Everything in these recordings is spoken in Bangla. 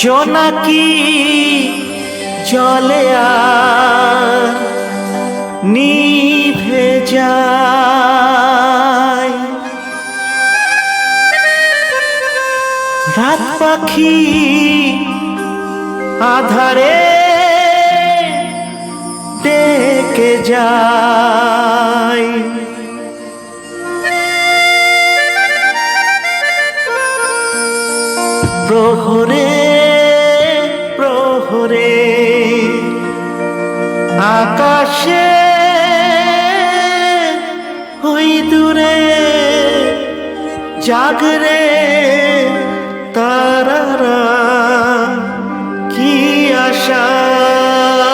জোনাকি জলে আর নিভে যায়? রাত পাখি আধারে ডেকে যায়। আকাশে ওই দূরে জাগরে তারারা কি আশায়?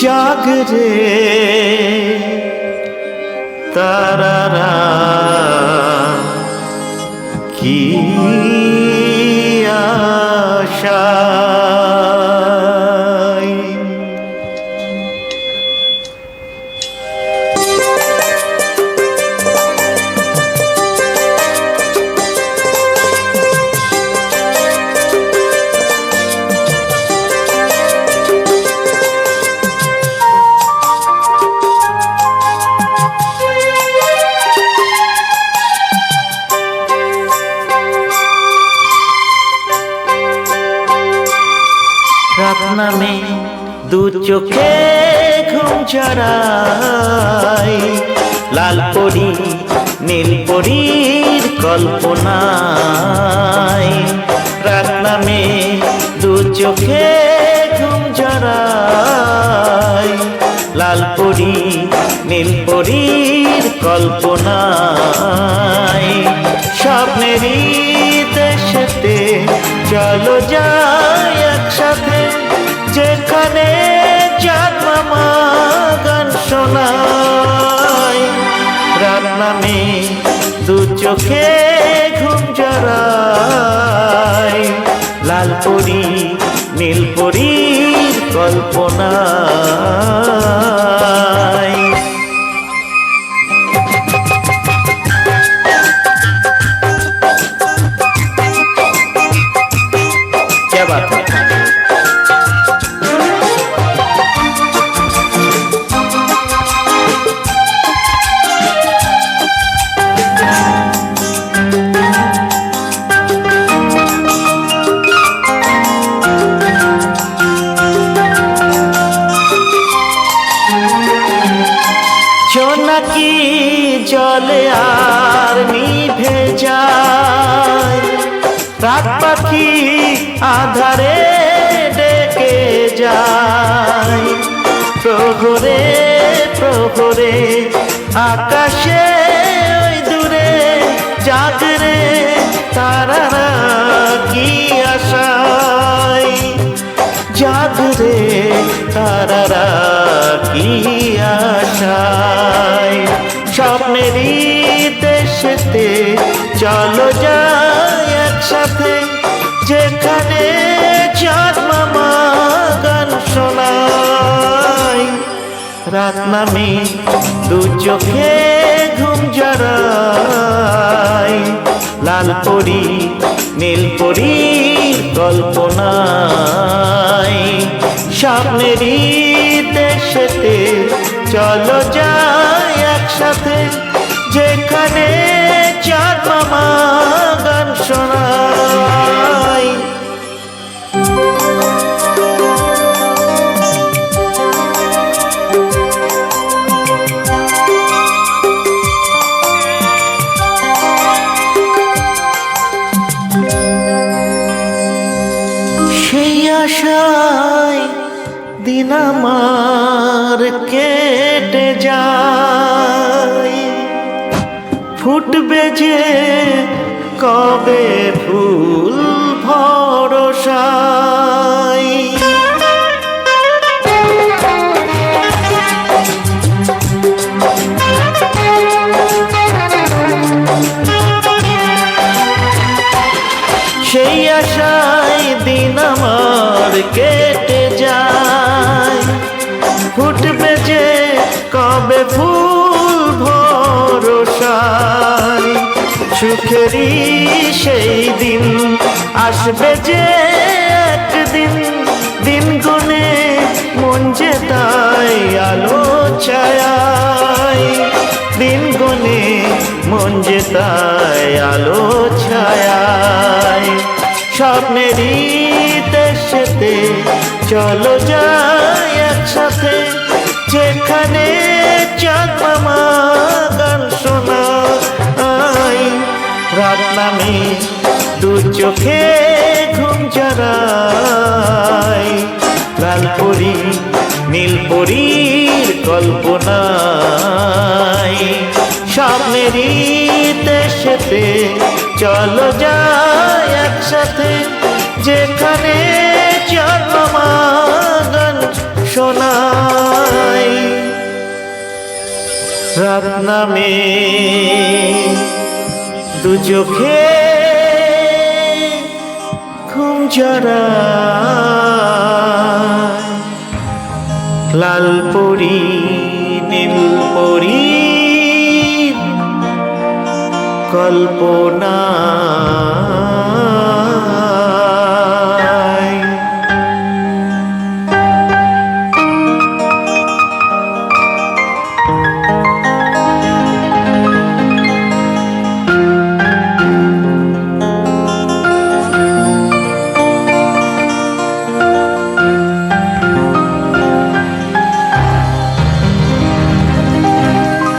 জাগরে তারারা কি নামে দু চোখে ঘুম ছড়াই। লাল পরি, নীল পরীর কল্পনায়। রাত নামে দু চোখে ঘুম ছড়াই। লাল পরি, নীল পরীর কল্পনায়। স্বপ্নেরই দেশেতে চলো যাই। চোখে ঘুম জড়ায়। লাল পরি নীল পরীর কল্পনায় জোনাকি জলে আর নিভে যায়? পাখি আধারে ডেকে যায়। প্রহরে প্রহরে, আকাশে ওই দূরে জাগরে তারারা কি আশায়? জাগরে তারারা কি আশায় স্বপ্নেরই দেশেতে চলো যাই একসাথে, যেখানে জন্মমা গান শোনায় রাত নামে দু চোখে ঘুম জড়ায় লাল পরি, নীল পরীর কল্পনায় স্বপ্নেরই দেশেতে চলো যাই একসাথে যেখানে জন্মমা গান দিন আমার কেটে যায়। ফুটবে যে কবে ফুল ভরসায়। কবে ফুল ভরসায় সুখেরই সেই দিন আসবে যে একদিন। দিন গুনে মন যে তাই আলো ছায় দিন গুনে মন যে তাই আলো ছায় স্বপ্নেরই দেশেতে চলো যাই একসাথে। যেখানে মামা গান শোনাই। রাত নামে দু চোখে ঘুম জড়াই লাল পরি, নীল পরীর কল্পনায় দেশেতে চলো যাই একসাথে। যেখানে জন্মাগান শোনাই। রাত নামে দু চোখে ঘুম জড়ায়। লাল পরি নীল পরি কল্পনা